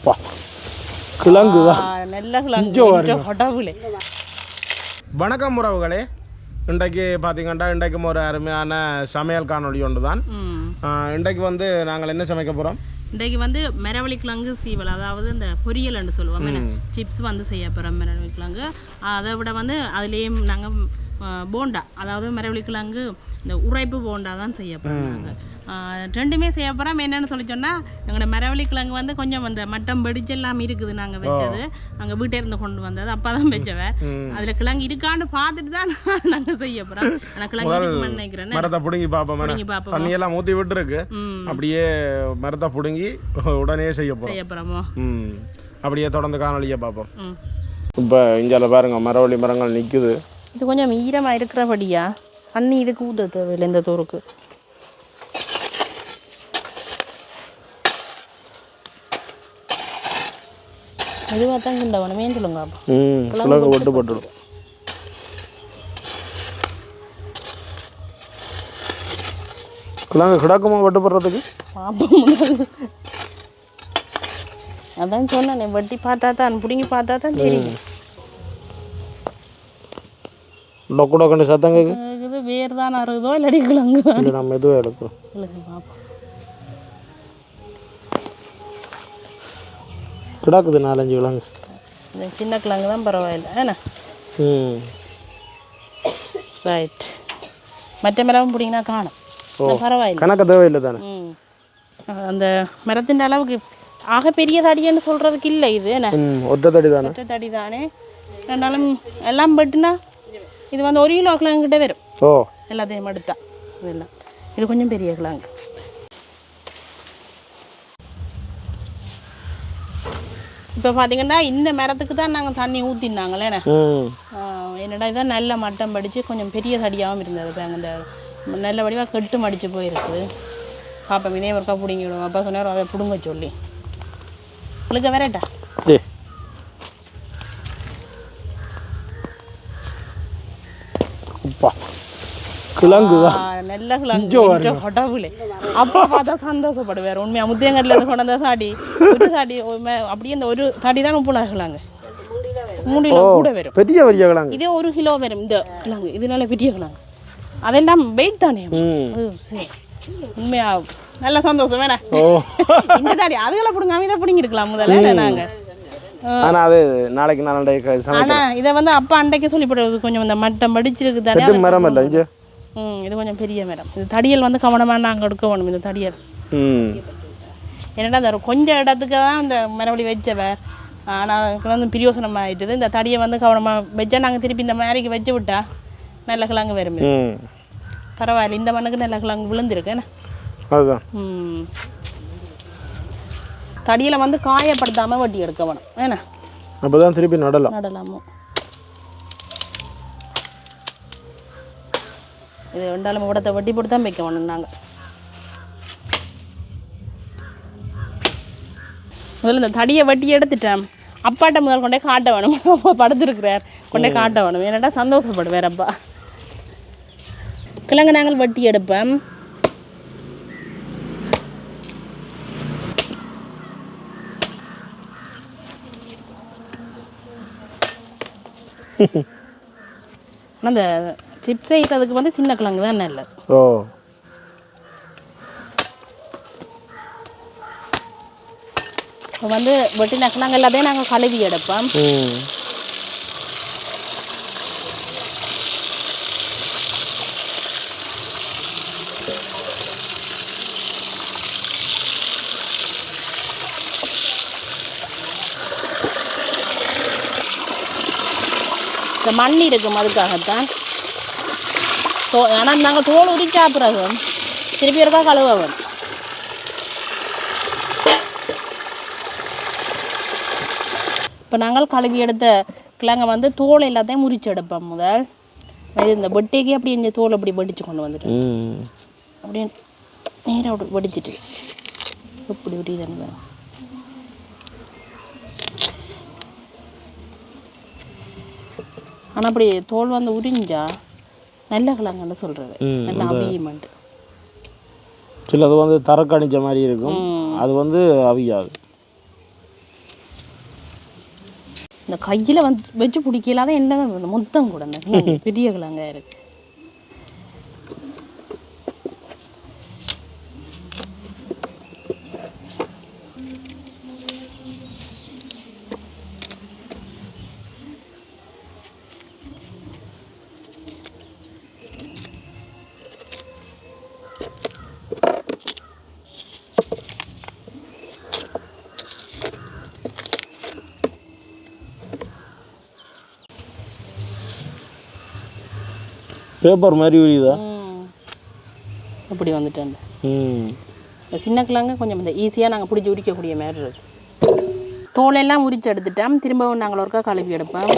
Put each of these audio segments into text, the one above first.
அப்பா கிழங்கு தான் நல்ல கிழங்கு. வணக்கம் உறவுகளே. இன்றைக்கு பார்த்தீங்கன்னா இன்றைக்கும் ஒரு அருமையான சமையல் காணொளி ஒன்று தான் இன்றைக்கு வந்து நாங்கள் என்ன சமைக்க போகிறோம் இன்றைக்கு வந்து மரவள்ளி கிழங்கு சீவல் அதாவது இந்த பொரியல்னு சொல்லுவோம் சிப்ஸ் வந்து செய்ய போகிறோம் மரவள்ளி கிழங்கு. அதை விட வந்து அதுலேயும் நாங்கள் போண்டா. அதாவது மரவள்ளி கிழங்கு இந்த உரைப்பு போண்டா தான் செய்ய போகிறோம் ரெண்டுமே செய்ய போகிறோம் என்னன்னு சொல்லி சொன்னால் எங்களோட மரவள்ளி கிழங்கு வந்து கொஞ்சம் அந்த மட்டம் வெடிச்சு எல்லாம் இருக்குது நாங்கள் வச்சது. நாங்கள் வீட்டே இருந்து கொண்டு வந்தது. அப்போ தான் வச்சவ. அதில் கிழங்கு இருக்கான்னு பார்த்துட்டு தான் நாங்கள் செய்ய போகிறோம் ஆனால் கிழங்கு இருக்குமான்னு நினைக்கிறேன் மரத்தை பிடுங்கி பார்ப்போம். பிடுங்கி பார்ப்போம். தண்ணியெல்லாம் ஊற்றி விட்டுருக்கு. அப்படியே மரத்தை பிடுங்கி உடனே செய்ய போகிறோம் செய்ய போகிறோமோ அப்படியே தொடர்ந்து காணொலியை பார்ப்போம். இப்போ இந்தியாவில் பாருங்க மரவள்ளி மரங்கள் நிற்குது இது கொஞ்சம் ஈரமாக இருக்கிறபடியா? தண்ணி இதுக்கு ஊற்ற தேவையில்லை இந்த தூருக்கு மெதுவாக தான் கிண்டவனமே சொல்லுங்க கிழங்கு ஒட்டு போட்டுடும் கிழங்கு கிடக்குமா வெட்டு போடுறதுக்கு? பாப்போம். அதான் சொன்னேனே வட்டி பார்த்தா தான் பிடுங்கி பார்த்தா தான் தெரியும். டொக்கு டொக்குன்னு சத்தம் கேக்கு இது வேறு தான் அறுதோ இல்லாடி கிழங்கு இல்லை நம்ம எதுவும் எடுக்கிறோம் கிழங்கு பார்ப்போம் கிடக்குது நாலஞ்சு கிழங்கு இந்த சின்ன கிழங்கு தான் பரவாயில்லை. ஏன்னா ம். ரைட் மற்ற மரம் பிடிங்கினா காணும். பரவாயில்லை. கணக்கு தேவையில்லை தானே? ம். அந்த மரத்தின் அளவுக்கு ஆக பெரிய தடின்னு சொல்கிறதுக்கு இல்லை இது என்ன? ஒற்றை தடி தானே ஒற்றை தடி தானே ரெண்டாலும் எல்லாம் பட்டுனா இது வந்து ஒரு கிலோ கிழங்கிட்ட வரும். ஓ. எல்லாத்தையும் எடுத்தா. இதெல்லாம். இது கொஞ்சம் பெரிய கிழங்கு இப்போ பார்த்தீங்கன்னா இந்த மரத்துக்கு தான் நாங்கள் தண்ணி ஊற்றினாங்களே என்னடா இதான் நல்ல மட்டம் படித்து கொஞ்சம் பெரிய தடியாகவும் இருந்தது. இப்போ அந்த நல்ல வடிவாக கெட்டு மடித்து போயிருக்குது பாப்பா இதே ஒருக்கா பிடிங்கிடும். அப்பா சொன்னார் அதை பிடுங்க சொல்லி. உங்களுக்கு வேறட்டா கிழங்கு நல்ல கிழங்கு. கடவுளே. அப்பா பார்த்தா சந்தோஷப்படுவார். உண்மையா முத்தியங்கட்டில் இருந்து கொண்டு வந்த சாடி ஒரு சாடி அப்படியே இந்த ஒரு சாடி தான் உப்புல கிழங்கு. மூடியில் கூட வரும். பெரிய பெரிய கிழங்கு? இதே ஒரு கிலோ வரும். இந்த கிழங்கு. இது நல்ல பெரிய கிழங்கு. அதெல்லாம் வெயிட் தானே சரி. உண்மையா நல்ல சந்தோஷம். வேணா. இந்த தாடி அதுகளை பிடுங்காம இதை பிடுங்கிருக்கலாம் முதல்ல. நாங்க. ஆனால் அது நாளைக்கு நாளைக்கு ஆனா இதை வந்து அப்பா அண்டைக்கு சொல்லிப்படுறது கொஞ்சம் இந்த மட்டம் படிச்சிருக்கு தானே மரம் இல்லை இது கொஞ்சம் பெரிய மரம் இது தடியல் வந்து கவனமா நாங்க எடுக்க வேணும் இந்த தடியல். என்னடா இந்த கொஞ்சம் இடத்துக்கு தான் இந்த மரவழி வச்சவ? ஆனால் அதுக்கு வந்து பிரியோசனம் ஆயிட்டுது. இந்த தடியை வந்து கவனமா வச்சா நாங்க திருப்பி இந்த மாதிரிக்கு வச்சு விட்டா நல்ல கிழங்கு வரும். பரவாயில்ல இந்த மண்ணுக்கு நல்ல கிழங்கு விழுந்திருக்கு என்ன? அதுதான். ம். தடியில் வந்து காயப்படுத்தாமல் வட்டி எடுக்க வேணும் ஏன்னா அப்போ தான் திருப்பி நடலாம். நடலாமோ? இது ரெண்டாலும் உடத்தை வட்டி போட்டு தான் வைக்க வேணும் நாங்கள் முதல்ல இந்த தடியை வட்டி எடுத்துட்டேன். அப்பாட்ட முதல் கொண்டே காட்ட வேணும். அப்பா படுத்துருக்கிறார். கொண்டே காட்ட வேணும். ஏன்னாடா சந்தோஷப்படுவார் அப்பா. கிழங்கு நாங்கள் வட்டி எடுப்போம். ஆனால் இந்த சிப்ஸ் செய்கிறதுக்கு வந்து சின்ன கிழங்கு தான் நல்லது ஓ. இப்போ வந்து வெட்டின கிழங்கு எல்லாத்தையும் நாங்கள் கழுவி எடுப்போம். இந்த மண் இருக்கும் அதுக்காகத்தான். தோ ஆனால் நாங்கள் தோல் உரிச்சா பிறகு திருப்பி இருக்கா கழுவ வேணும் இப்போ நாங்கள் கழுவி எடுத்த கிழங்க வந்து தோல் எல்லாத்தையும் முறிச்சு எடுப்போம் முதல். இந்த வெட்டிக்கு அப்படி இந்த தோல் அப்படி வடிச்சு கொண்டு வந்துட்டு. அப்படியே நேராக அப்படி வடிச்சிட்டு. இப்படி இப்படி ஆனால் அப்படி தோல் வந்து உரிஞ்சா நல்ல கிழங்குன்னு சொல்கிறது நல்ல அவியமெண்ட் சிலது வந்து தரக்கணிச்ச மாதிரி இருக்கும். அது வந்து அவியாது. இந்த கையில் வந்து வச்சு பிடிக்கலாத என்ன மொத்தம் கூட பெரிய கிழங்காக இருக்குது பேப்பர் மாதிரி விரியுதா ம். இப்படி வந்துட்டேன். ம். இந்த சின்ன கிழங்கு கொஞ்சம் இந்த ஈஸியாக நாங்கள் பிடிச்சி உரிக்கக்கூடிய மாதிரி இருக்கு. தோலெல்லாம் உரிச்சு எடுத்துட்டோம் திரும்பவும் நாங்கள் ஒருக்கா கழுவி எடுப்போம்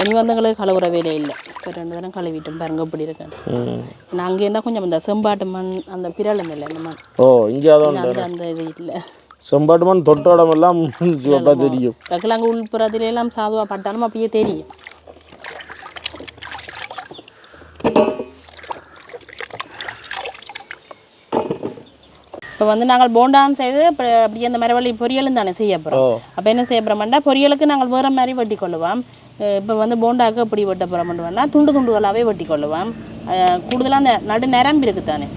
இனி வந்தவங்களுக்கு கழுவுற வேலை இல்லை. இப்போ ரெண்டு தினம் கழுவிட்டோம் பாருங்க இப்படி இருக்கேன் நான் அங்கே இருந்தால் கொஞ்சம் இந்த செம்பாட்டு மண் அந்த பிறல் இல்லை இந்த மண். ஓ இங்கே அந்த அந்த இது இல்லை செம்பாட்டுமன் தொட்டோடம் எல்லாம் சிவப்பா தெரியும். கிழங்கு உள்புறத்துல எல்லாம் சாதுவாக பட்டாலும் அப்படியே தெரியும். இப்போ வந்து நாங்கள் போண்டான் செய்து அப்படியே அந்த மரவள்ளி பொரியலும் தானே செய்ய போகிறோம் அப்போ என்ன செய்ய போகிறோம்னா பொரியலுக்கு நாங்கள் வேறு மாதிரி வெட்டி கொள்ளுவோம். இப்போ வந்து போண்டாக்கு எப்படி வெட்ட போகிறோம்னா துண்டு துண்டுகளாகவே வெட்டி கொள்ளுவோம். கூடுதலாக அந்த நடு நிரம்பி இருக்கு தானே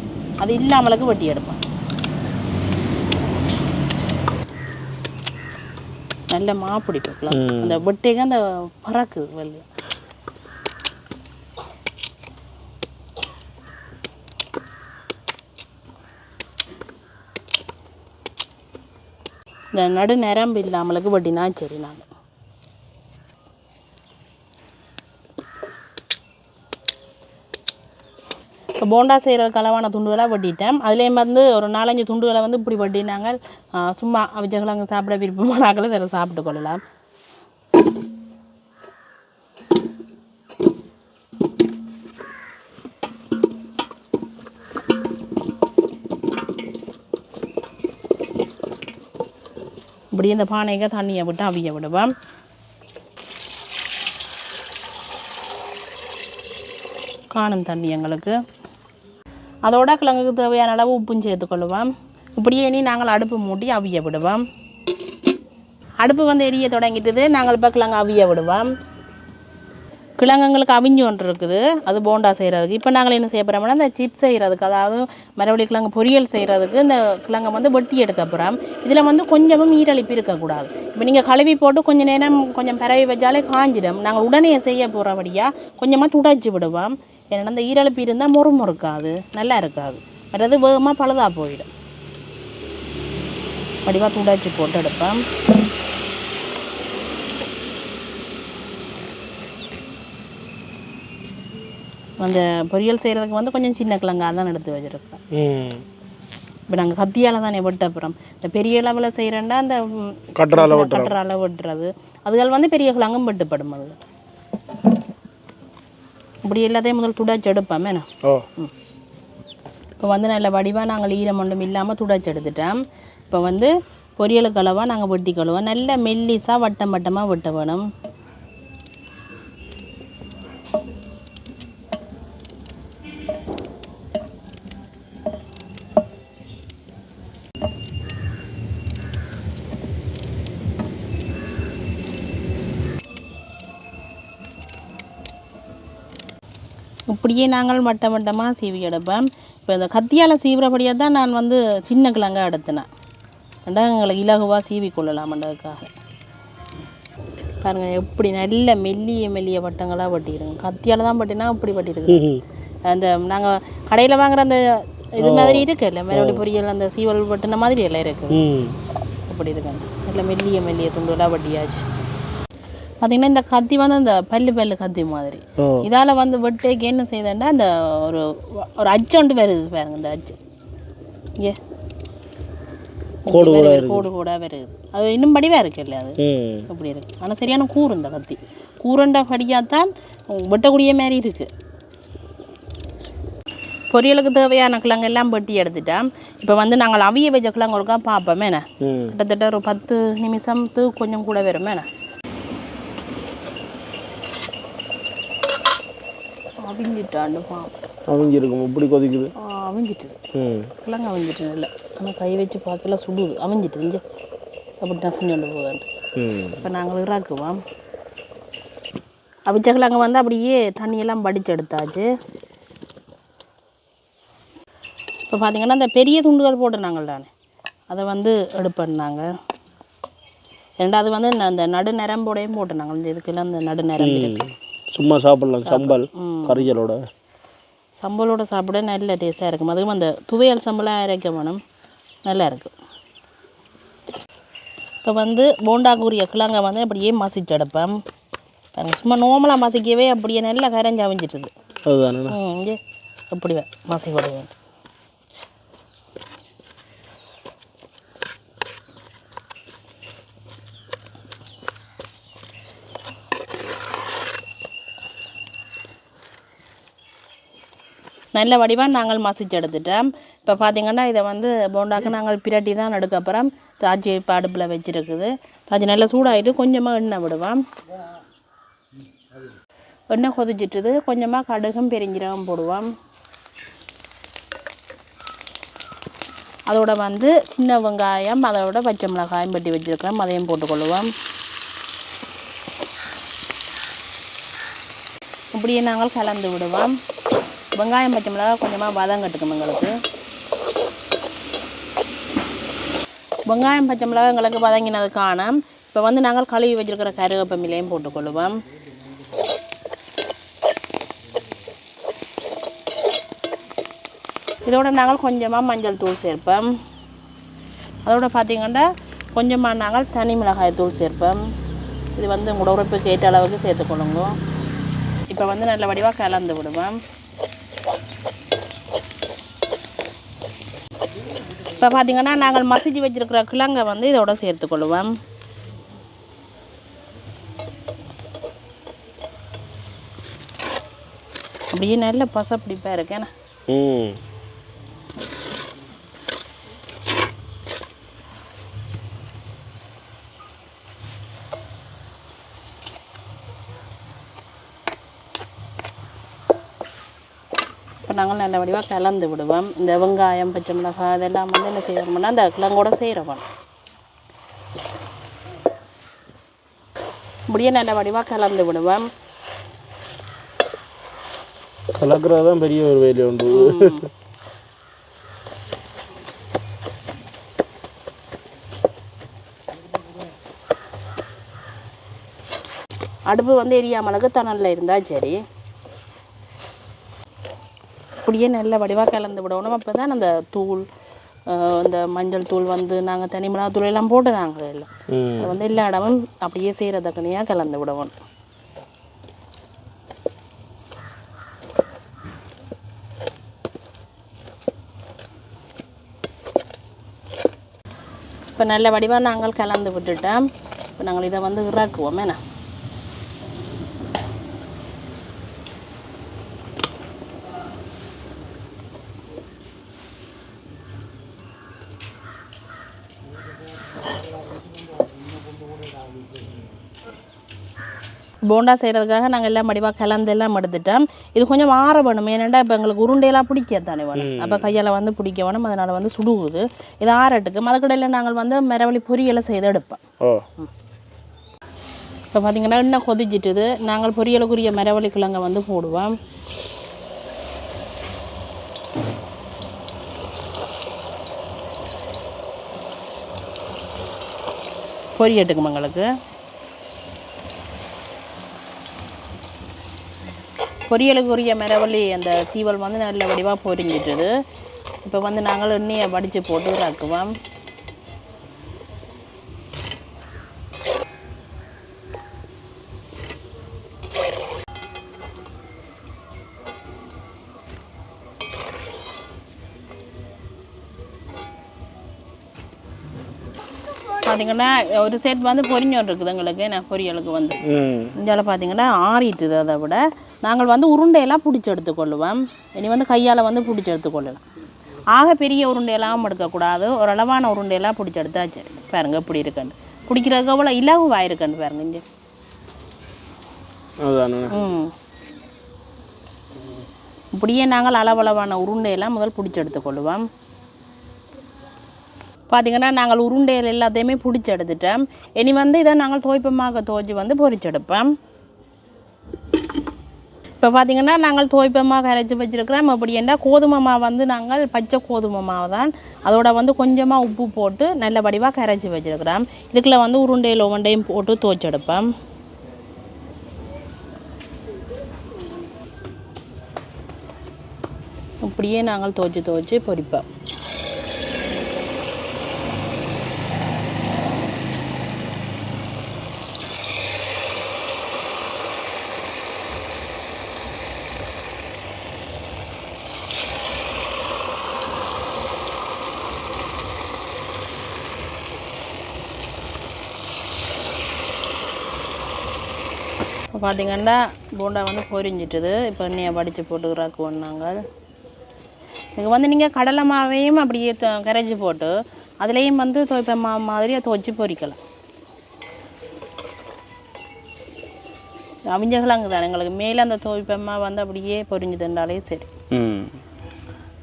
அது இல்லாமலுக்கு வெட்டி எடுப்போம். நல்ல மா பிடிக்கலாம் ம். அந்த வெட்டைக்கு அந்த பறக்குது வெளியே. இந்த நடு நரம்பு இல்லாமலுக்கு வெட்டினா சரி நான். இப்போ போண்டா செய்கிற களவான துண்டுகளாக வெட்டிட்டேன். அதுலேயும் வந்து ஒரு நாலஞ்சு துண்டுகளை வந்து இப்படி வெட்டினாங்க. சும்மா சும்மா அங்கே சாப்பிட விருப்பமான வேறு சாப்பிட்டு கொள்ளலாம். இப்படி இந்த பானைக்கு தண்ணியை விட்டு அவிய விடுவேன் காணும் தண்ணி எங்களுக்கு. அதோட கிழங்குக்கு தேவையான அளவு உப்பும் சேர்த்துக்கொள்ளுவோம் இப்படியே இனி நாங்கள் அடுப்பு மூட்டி அவிய விடுவோம். அடுப்பு வந்து எரிய தொடங்கிட்டது. நாங்கள் இப்போ கிழங்கு அவிய விடுவோம். கிழங்குங்களுக்கு அவிஞ்சு ஒன்று இருக்குது. அது போண்டா செய்கிறதுக்கு இப்போ நாங்கள் என்ன செய்ய போகிறோம்னா இந்த சிப்ஸ் செய்கிறதுக்கு அதாவது மறுபடி கிழங்கு பொரியல் செய்கிறதுக்கு இந்த கிழங்கை வந்து வெட்டி எடுக்க போகிறோம் இதில் வந்து கொஞ்சமும் ஈரழிப்பு இருக்கக்கூடாது. இப்போ நீங்கள் கழுவி போட்டு கொஞ்சம் நேரம் கொஞ்சம் பரவி வச்சாலே காஞ்சிடும். நாங்கள் உடனே செய்ய போகிறபடியாக கொஞ்சமாக துடைச்சி விடுவோம். ஏன்னா இந்த ஈரழிப்பு இருந்தால் முறுமுறு இருக்காது நல்லா இருக்காது மற்றது வேகமாக பழுதாக போயிடும் வடிவாக துடைச்சி போட்டு எடுப்பேன். அந்த பொரியல் செய்கிறதுக்கு வந்து கொஞ்சம் சின்ன கிழங்காக தான் எடுத்து வச்சுருக்கேன் இப்போ நாங்கள் கத்தியால் தானே வெட்ட போகிறோம் இந்த பெரிய அளவில் செய்கிறேன்டா அந்த ம், கட்டரால வெட்டுறோம் கட்டுறால வெட்டுறது. அதுகள் வந்து பெரிய கிழங்கும் வெட்டுப்படும் அது இப்படி எல்லாத்தையும் முதல் துடைச்சி எடுப்போம். என்ன? இப்போ வந்து நல்ல வடிவாக நாங்கள் ஈரம் ஒன்றும் இல்லாமல் துடைச்சி எடுத்துட்டோம். இப்போ வந்து பொரியலுக்கு அளவாக நாங்கள் வெட்டி கழுவோம் நல்ல மெல்லிஸாக வட்டம் வட்டமாக வெட்ட வேணும். இப்படியே நாங்கள் வட்டம் வட்டமாக சீவி எடுப்போம். இப்போ இந்த கத்தியால் சீவுறபடியாக தான் நான் வந்து சின்ன கிழங்கா எடுத்தினேன் ரெண்டா எங்களுக்கு இலகுவாக சீவி கொள்ளலாமன்றதுக்காக பாருங்கள் எப்படி நல்ல மெல்லிய மெல்லிய வட்டங்களாக வெட்டிடுங்க கத்தியால் தான் வெட்டினா இப்படி வெட்டிருக்கு அந்த நாங்கள் கடையில் வாங்குற அந்த இது மாதிரி இருக்குல்ல மறுபடி பொரியல் அந்த சீவல் வெட்டின மாதிரி எல்லாம் இருக்குது அப்படி இருக்காங்க. நல்ல மெல்லிய மெல்லிய துண்டுகளாக வட்டியாச்சு. பார்த்தீங்கன்னா இந்த கத்தி வந்து அந்த பல்லு பல்லு கத்தி மாதிரி. இதால் வந்து வெட்டைக்கு என்ன செய்தேன்டா அந்த ஒரு ஒரு அச்சொண்டு வருது பாருங்க இந்த அச்சு. ஏ கோடு கூட கோடு கூட வருது. அது இன்னும் படிவாக இருக்குல்ல அது? ம். அப்படி இருக்கு. ஆனால் சரியான கூறு இந்த கத்தி. கூறுண்ட படியாத்தான் வெட்டக்கூடிய மாதிரி இருக்கு. பொரியலுக்கு தேவையான கிழங்கு எல்லாம் வெட்டி எடுத்துட்டேன். இப்போ வந்து நாங்கள் அவிய வச்ச கிழங்கு ஒருக்கா பார்ப்போமே என்ன? கிட்டத்தட்ட ஒரு பத்து நிமிஷத்து கொஞ்சம் கூட வருமே என்ன? அவிஞ்சிட்டாண்டு பாவம் அவங்க இருக்கும் இப்படி கொதிக்குது. அவிஞ்சிட்டு. கிழங்கு அவிஞ்சிட்டு இல்லை. ஆனால் கை வச்சு பார்க்கல சுடுது. அமைஞ்சிட்டு இஞ்சு அப்படி நசுங்கி கொண்டு போகுது ம். இப்போ நாங்கள் இறாக்குவோம். அவிச்சக்கில் அங்கே வந்து அப்படியே தண்ணியெல்லாம் வடிச்சு எடுத்தாச்சு இப்போ பார்த்தீங்கன்னா அந்த பெரிய துண்டுகள் போட்டு நாங்கள் தானே அதை வந்து எடுப்பேன்னாங்க ரெண்டாவது வந்து இந்த- அந்த நடு நரம்போடையும் போட்டு நாங்கள் இந்த இதுக்கெல்லாம் அந்த நடு நரம்பு இருக்கு. சும்மா சாப்பிடலாம். சம்பல் கறிகளோட. சம்பளோட சாப்பிட நல்ல டேஸ்ட்டாக இருக்கும். அதுவும் அந்த துவையல் சம்பளாக அரைக்க வேணும். நல்லா இருக்கும் இப்போ வந்து போண்டாக்குரிய கிழங்க வந்து அப்படியே மசிச்சு எடுப்பேன். சும்மா நோமலாக மசிக்கவே அப்படியே நல்லா கரைஞ்சி அவிஞ்சிட்டுது அதுதானே. ம் இங்கே எப்படி வே- மசி விடுவேன் நல்ல வடிவாக நாங்கள் மசிச்சு எடுத்துட்டோம். இப்போ பார்த்திங்கன்னா இதை வந்து போண்டாக்கு நாங்கள் பிரட்டி தான் நடுக்கப்புறம் தாஜி தாச்சி இப்போ அடுப்பில் வச்சுருக்குது. தாச்சி நல்லா சூடாகிட்டு கொஞ்சமாக எண்ணெய் விடுவோம். எண்ணெய் கொதிச்சிட்டுது. கொஞ்சமாக கடுகும் பெருஞ்சீரகம் போடுவோம். அதோட வந்து சின்ன வெங்காயம் அதோட பச்சை மிளகாயம் வெட்டி வச்சுருக்கிறோம். அதையும் போட்டுக்கொள்ளுவோம் இப்படியே நாங்கள் கலந்து விடுவோம். வெங்காயம் பச்சை மிளகாய் கொஞ்சமாக வதங்கட்டுக்கும் எங்களுக்கு. வெங்காயம் பச்சை மிளகாய் எங்களுக்கு வதங்கினது இப்போ வந்து நாங்கள் கழுவி வச்சிருக்கிற கருவேப்பமிலையும் போட்டுக்கொள்ளுவோம் இதோட நாங்கள் கொஞ்சமாக மஞ்சள் தூள் சேர்ப்போம். அதோட பார்த்தீங்கன்னா கொஞ்சமாக நாங்கள் தனி மிளகாய் தூள் சேர்ப்போம். இது வந்து உங்களோட உறுப்புக்கு ஏற்ற அளவுக்கு சேர்த்துக்கொள்ளுங்க இப்போ வந்து நல்ல வடிவாக கலந்து விடுவோம். இப்போ பார்த்தீங்கன்னா நாங்கள் மசிச்சு வச்சிருக்கிற கிழங்கை வந்து இதோட சேர்த்துக்கொள்ளுவோம் அப்படியே நல்ல பசப்பிடிப்பாக இருக்கேன் ம். நாங்கள் நல்ல வடிவாக கலந்து விடுவோம். இந்த வெங்காயம் பச்சை மிளகாய் இதெல்லாம் வந்து என்ன செய்வோம்னா அந்த கிழங்கோட செய்கிறோம் இப்படியே நல்ல வடிவாக கலந்து விடுவோம். கலக்கிறது தான் பெரிய ஒரு வேலை உண்டு. அடுப்பு வந்து எரியாமலுக்கு தணலில் இருந்தால் சரி. இப்படியே நல்ல வடிவாக கலந்து விடணும். அப்போ தான் அந்த தூள் இந்த மஞ்சள் தூள் வந்து நாங்கள் தனி மிளகா தூள் எல்லாம் போட்டு நாங்கள் எல்லாம் அது வந்து எல்லா இடமும் அப்படியே செய்கிறதக்கனியாக கலந்து விடுவோம் இப்போ நல்ல வடிவாக நாங்கள் கலந்து விட்டுட்டோம். இப்போ நாங்கள் இதை வந்து இறக்குவோம் என்ன? போண்டா செய்கிறதுக்காக நாங்கள் எல்லாம் வடிவாக கலந்து எல்லாம் எடுத்துட்டோம். இது கொஞ்சம் ஆற வேணும். ஏன்னாண்டா இப்போ எங்களுக்கு உருண்டையெல்லாம் பிடிக்க தானே வேணும். அப்போ கையால் வந்து பிடிக்க வேணும். அதனால் வந்து சுடுகுது. இது ஆறட்டுக்கு. அதுக்கடையில் நாங்கள் வந்து மரவள்ளி பொரியலை செய்து எடுப்போம். இப்போ பார்த்தீங்கன்னா இன்னும் கொதிச்சிட்டுது. நாங்கள் பொரியலுக்குரிய மரவள்ளி கிழங்க வந்து போடுவோம். பொரியட்டுக்கும் எங்களுக்கு? பொரியலுக்குரிய மரவள்ளி அந்த சீவல் வந்து நல்ல வடிவாக பொரிஞ்சிட்டுது. இப்போ வந்து நாங்கள் எண்ணெயை வடித்து போட்டு இறக்குவோம். பார்த்தீங்கன்னா ஒரு செட் வந்து பொரிஞ்சோன் இருக்குது எங்களுக்கு என்ன பொரியலுக்கு வந்து. இந்தியாவில் பார்த்தீங்கன்னா ஆறிட்டுது அதை விட. நாங்கள் வந்து உருண்டையெல்லாம் பிடிச்சி எடுத்துக்கொள்ளுவோம். இனி வந்து கையால் வந்து பிடிச்சி எடுத்துக்கொள்ளலாம். ஆக பெரிய உருண்டையெல்லாம் எடுக்கக்கூடாது. ஒரு அளவான உருண்டையெல்லாம் பிடிச்சி எடுத்தா சரி பாருங்க இப்படி இருக்குன்னு. பிடிக்கிறதுக்கு அவ்வளோ இலகுவாக இருக்குன்னு பாருங்க இங்கே ம். இப்படியே நாங்கள் அளவளவான உருண்டையெல்லாம் முதல் பிடிச்சி எடுத்துக்கொள்ளுவோம். பார்த்தீங்கன்னா நாங்கள் உருண்டையில் எல்லாத்தையுமே பிடிச்சி எடுத்துட்டோம். இனி வந்து இதை நாங்கள் துவைப்பமாக துவைச்சி வந்து பொறிச்செடுப்போம் இப்போ பார்த்திங்கன்னா நாங்கள் துவைப்பமாக கரைச்சி வச்சுருக்கிறோம். அப்படி என்ன கோதுமை மாவு வந்து நாங்கள் பச்சை கோதுமை மாவு தான். அதோட வந்து கொஞ்சமாக உப்பு போட்டு நல்ல வடிவாக கரைச்சி வச்சுருக்கிறோம். இதுக்குள்ள வந்து உருண்டையில் ஒவ்வொன்றையும் போட்டு துவைச்செடுப்போம் இப்படியே நாங்கள் துவைச்சி துவைச்சி பொரிப்போம் இப்போ பார்த்தீங்கன்னா போண்டா வந்து பொரிஞ்சிட்டுது. இப்போ எண்ணெயை வடித்து போட்டுக்கிறாக்குவோம் நாங்கள். இதுக்கு வந்து நீங்கள் கடலை மாவையும் அப்படியே கரைச்சி போட்டு அதுலேயும் வந்து துவைப்ப மாவு மாதிரி துவைச்சி பொரிக்கலாம். அவிஞ்சகலாங்க தான் எங்களுக்கு. மேலே அந்த துவைப்ப மாவு வந்து அப்படியே பொரிஞ்சுதுன்றாலே சரி. ம்.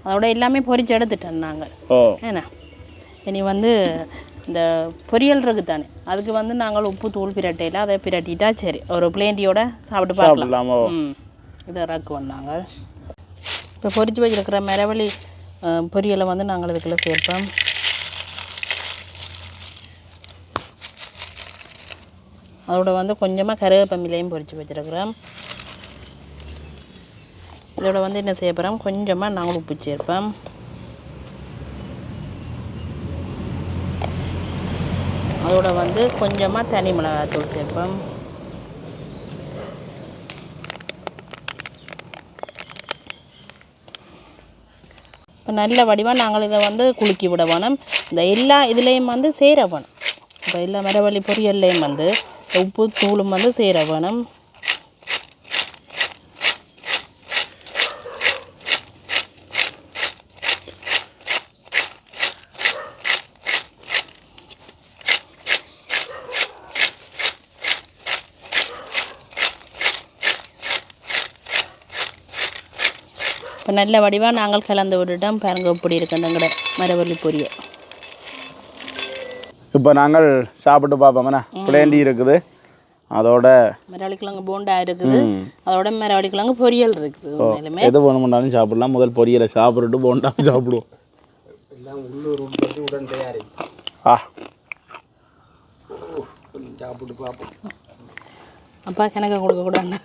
அதோட எல்லாமே பொரிச்சு எடுத்துட்டோம் நாங்கள். ஏன்னா இனி வந்து இந்த பொரியல் இருக்குது தானே அதுக்கு வந்து நாங்கள் உப்பு தூள் பிரட்டையில் அதை பிரட்டிட்டா சரி. ஒரு பிளேண்டியோட சாப்பிட்டு பார்க்கலாம். இதை இறக்குவோம் நாங்கள் இப்போ பொரிச்சு வச்சிருக்கிற மரவள்ளி பொரியலை வந்து நாங்கள் இதுக்குள்ள சேர்ப்போம். அதோட வந்து கொஞ்சமாக கருவேப்பமிலையும் பொரிச்சு வச்சிருக்கிறோம். இதோட வந்து என்ன செய்ய போகிறோம் கொஞ்சமாக நாங்கள் உப்பு சேர்ப்போம். அதோட வந்து கொஞ்சமாக தனி மிளகாத்தூள் சேர்ப்போம். இப்போ நல்ல வடிவாக நாங்கள் இதை வந்து குலுக்கி விட வேணும். இந்த எல்லா இதுலேயும் வந்து சேர வேணும். இப்போ எல்லா மரவள்ளி பொரியல்லையும் வந்து உப்பு தூளும் வந்து சேர வேணும். இப்போ நல்ல வடிவாக நாங்கள் கலந்து விட்டுட்டோம். பாருங்க இப்படி இருக்குண்டுங்கிற மரவள்ளி பொரியல் இப்போ நாங்கள் சாப்பிட்டு பார்ப்போம்ண்ணா பிளேண்டி இருக்குது. அதோட மரவள்ளிக்கிழங்கு போண்டா இருக்குது. அதோட மரவள்ளிக்கிழங்கு பொரியல் இருக்குது எது வேணுமெண்டாலும் சாப்பிடலாம். முதல் பொரியலை சாப்பிட்டுட்டு போண்டா சாப்பிடுவோம். ஆ. அப்பா கணக்கு கொடுக்கக்கூடாது.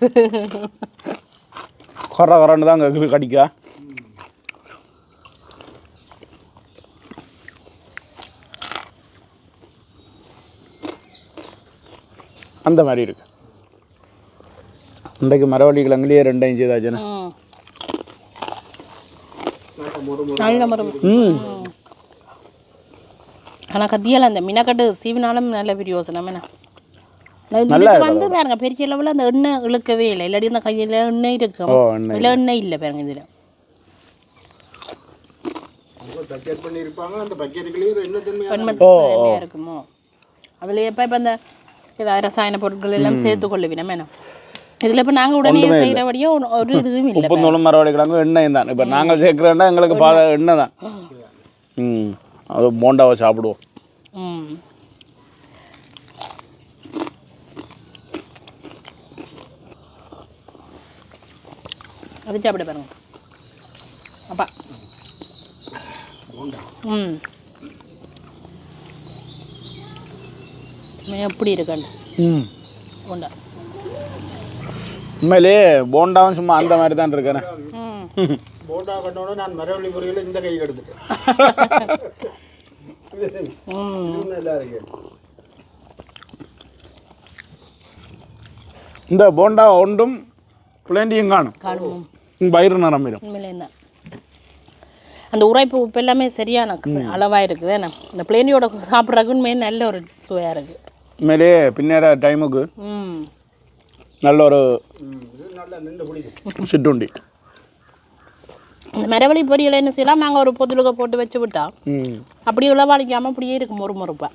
கொர கொரன்னு தான் கேட்குது கடிக்கா. அந்த மாதிரி இருக்கு. இன்றைக்கு மரவள்ளி கிழங்குலேயே ரெண்டு இன்ச்சு ஏதாச்சுன்னா ம். ஆனால் கத்தியால் அந்த மினக்கட்டு சீவினாலும் நல்ல பிரயோசனம் என்ன? இதுக்கு வந்து பாருங்க பெரிய அளவில் அந்த எண்ணெய் இழுக்கவே இல்லை. இல்லாட்டி இந்த கையில் எண்ணெய் இருக்கும் இதில் எண்ணெய் இல்லை பாருங்க இதில். இருக்குமோ? அதில் எப்போ இப்போ இந்த ஏதாவது ரசாயன பொருட்கள் எல்லாம் சேர்த்து கொள்ளுவினம் என்ன இதில் இப்போ நாங்கள் உடனே செய்கிறபடியே ஒரு இதுவும் இல்லை உப்பு நூலும் கிழங்கு எண்ணெய் தான். இப்போ நாங்கள் சேர்க்குறோன்னா எங்களுக்கு பா எண்ணெய் தான். ம். அது போண்டாவை சாப்பிடுவோம். ம். அது சாப்பிட பாருங்க. அப்பா. ம். எப்படி இருக்கண்டு ம். உண்டா உண்மையிலேயே போண்டாவும் சும்மா அந்த மாதிரி தான் இருக்கேன். ம். போண்டா கட்டோட நான் மரவள்ளி பொரியல இந்த கை எடுத்துட்டேன் ம். இது நல்லா இருக்கு. இந்த போண்டா ஒன்றும் பிளேண்டியும் காணும். காணும். வயிறு நிரம்பிடும் உண்மையிலே தான் அந்த உரைப்பு உப்பு எல்லாமே சரியான அளவாக இருக்குது என்ன? இந்த பிளேனியோட சாப்பிட்றதுக்கு உண்மையே நல்ல ஒரு சுவையாக இருக்குது உண்மையிலேயே பின்னேற டைமுக்கு நல்ல ஒரு சிற்றுண்டி. இந்த மரவள்ளி பொரியல் என்ன செய்யலாம்? நாங்கள் ஒரு பொதுலுக போட்டு வச்சு விட்டா ம். அப்படி உளவாளிக்காமல் அப்படியே இருக்கும் மொறு மொறுப்பாக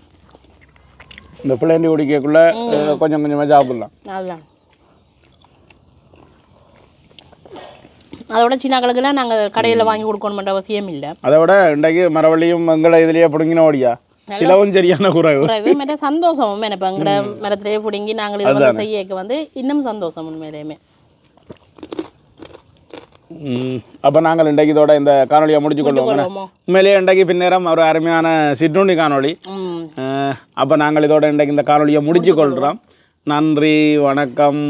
இந்த பிளேண்டி குடிக்கக்குள்ள கொஞ்சம் கொஞ்சமாக சாப்பிடலாம். அதுதான் அதோட சின்ன கலக்குலாம் நாங்கள் கடையில் வாங்கி கொடுக்கணுமென்ற அவசியம் இல்லை. அதை விட இன்றைக்கு மரவள்ளியும் எங்களை இதுலேயே பிடுங்கின ஓடியா? சிலவும் சரியான குறைவு. குறைவு மேலே சந்தோஷம் எனக்கு எங்கட மரத்திலேயே பிடுங்கி நாங்கள் இதை வந்து செய்யக்க வந்து இன்னும் சந்தோஷம் உண்மையிலேயுமே. அப்போ நாங்கள் இன்றைக்கு இதோட இந்த காணொலியை முடிச்சு கொள்வோம்? உண்மையிலேயே இன்றைக்கு பின்னேரம் ஒரு அருமையான சிற்றுண்டி காணொளி. ம். அப்போ நாங்கள் இதோட இன்றைக்கு இந்த காணொலியை முடிச்சு கொள்கிறோம் நன்றி வணக்கம்.